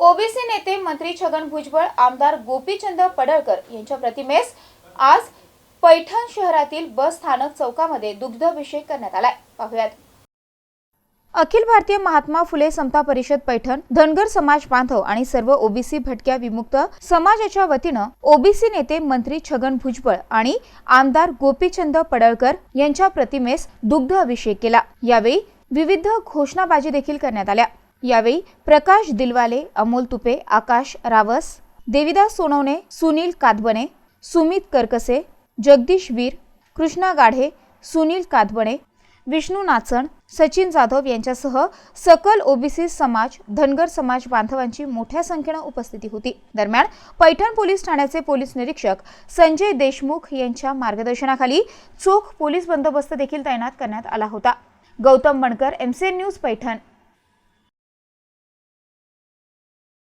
OBC नेते मंत्री छगन भुजबळ आमदार गोपीचंद पडळकर यांच्या प्रतिमेस आज पैठण शहरातील बस स्थानक चौकामध्ये दुग्धाभिषेक करण्यात आलाय. पाहुयात. अखिल भारतीय महात्मा फुले समता परिषद पैठण धनगर समाज बांधव आणि सर्व ओबीसी भटक्या विमुक्त समाजाच्या वतीनं ओबीसी नेते मंत्री छगन भुजबळ आणि आमदार गोपीचंद पडळकर यांच्या प्रतिमेस दुग्ध अभिषेक केला. यावेळी विविध घोषणाबाजी देखील करण्यात आल्या. यावेळी प्रकाश दिलवाले अमोल तुपे आकाश रावस देविदास सोनवणे सुनील कादबणे सुमित करकसे जगदीश वीर कृष्णा गाढे सुनील कादबणे विष्णू नाचण सचिन जाधव यांच्यासह सकल ओबीसी समाज धनगर समाज बांधवांची मोठ्या संख्येनं उपस्थिती होती. दरम्यान पैठण पोलीस ठाण्याचे पोलीस निरीक्षक संजय देशमुख यांच्या मार्गदर्शनाखाली चोख पोलीस बंदोबस्त देखील तैनात करण्यात आला होता. Gautam Bankar MCN news Paithan.